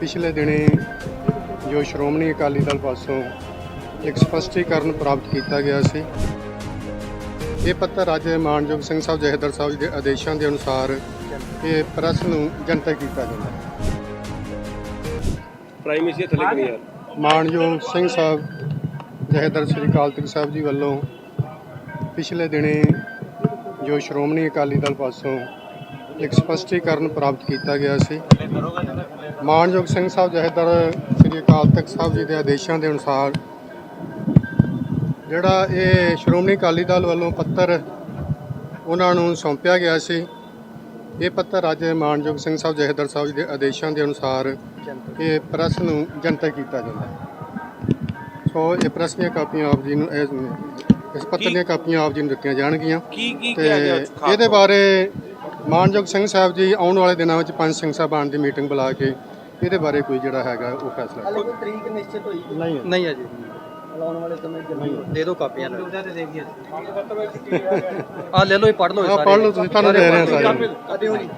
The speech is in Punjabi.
ਪਿਛਲੇ ਦਿਨੀ ਜੋ ਸ਼੍ਰੋਮਣੀ ਅਕਾਲੀ ਦਲ ਪਾਸੋਂ ਇੱਕ ਸਪਸ਼ਟੀਕਰਨ ਪ੍ਰਾਪਤ ਕੀਤਾ ਗਿਆ ਸੀ। ਇਹ ਪੱਤਰ ਅੱਜ ਮਾਨਯੋਗ ਸਿੰਘ ਸਾਹਿਬ ਜਹੇਦਰ ਸਾਹਿਬ ਦੇ ਆਦੇਸ਼ਾਂ ਦੇ ਅਨੁਸਾਰ ਇਹ ਪ੍ਰੈਸ ਨੂੰ ਜਨਤਕ ਕੀਤਾ ਜਾਂਦਾ ਹੈ। ਪ੍ਰਾਈਮ ਮਿਨਿਸਟਰ ਥੱਲੇ ਯਾਰ ਮਾਨਯੋਗ ਸਿੰਘ ਸਾਹਿਬ ਜਹੇਦਰ ਸ੍ਰੀ ਅਕਾਲ ਤਖਤ ਸਾਹਿਬ ਜੀ ਵੱਲੋਂ ਪਿਛਲੇ ਦਿਨੀ ਜੋ ਸ਼੍ਰੋਮਣੀ ਅਕਾਲੀ ਦਲ ਪਾਸੋਂ ਇੱਕ ਸਪਸ਼ਟੀਕਰਨ ਪ੍ਰਾਪਤ ਕੀਤਾ ਗਿਆ ਸੀ। ਮਾਨਯੋਗ ਸਿੰਘ ਸਾਹਿਬ ਜਹੇਦਰ ਸ੍ਰੀ ਅਕਾਲ ਤਖਤ ਸਾਹਿਬ ਜੀ ਦੇ ਆਦੇਸ਼ਾਂ ਦੇ ਅਨੁਸਾਰ ਜਿਹੜਾ ਇਹ ਸ਼੍ਰੋਮਣੀ ਅਕਾਲੀ ਦਲ ਵੱਲੋਂ ਪੱਤਰ ਉਹਨਾਂ ਨੂੰ ਸੌਂਪਿਆ ਗਿਆ ਸੀ ਇਹ ਪੱਤਰ ਅੱਜ ਮਾਨਯੋਗ ਸਿੰਘ ਸਾਹਿਬ ਜਹੇਦਰ ਸਾਹਿਬ ਜੀ ਦੇ ਆਦੇਸ਼ਾਂ ਦੇ ਅਨੁਸਾਰ ਇਹ ਪ੍ਰੈਸ ਨੂੰ ਜਨਤਕ ਕੀਤਾ ਜਾਂਦਾ ਹੈ। ਸੋ ਇਹ ਪ੍ਰੈਸ ਦੀਆਂ ਕਾਪੀਆਂ ਆਪ ਜੀ ਨੂੰ ਇਸ ਪੱਤਰ ਦੀਆਂ ਕਾਪੀਆਂ ਆਪ ਜੀ ਨੂੰ ਦਿੱਤੀਆਂ ਜਾਣਗੀਆਂ ਕੀ ਕੀ ਤੇ ਇਹਦੇ ਬਾਰੇ ਮਾਨਯੋਗ ਸਿੰਘ ਸਾਹਿਬ ਜੀ ਆਉਣ ਵਾਲੇ ਦਿਨਾਂ ਵਿੱਚ ਪੰਜ ਸਿੰਘ ਸਾਹਿਬਾਨ ਦੀ ਮੀਟਿੰਗ ਬੁਲਾ ਕੇ ਇਹਦੇ ਬਾਰੇ ਕੋਈ ਜਿਹੜਾ ਹੈਗਾ ਉਹ ਫੈਸਲਾ ਹਾਲੇ ਕੋਈ ਤਰੀਕ ਨਿਸ਼ਚਿਤ ਹੋਈ ਨਹੀਂ ਹੈ। ਨਹੀਂ ਹੈ ਜੀ। ਲਾਉਣ ਵਾਲੇ ਸਮੇਂ ਜਲਦੀ ਦੇ ਦਿਓ ਕਾਪੀਆਂ ਨਾਲ ਆ ਲੈ ਲਓ ਇਹ ਪੜ੍ਹ ਲਓ ਇਹ ਸਾਰੇ ਪੜ੍ਹ ਲਓ ਤੁਸੀਂ ਤੁਹਾਨੂੰ ਦੇ ਰਹੇ ਹਾਂ ਸਾਰੇ। ਆ ਦਿਓ ਜੀ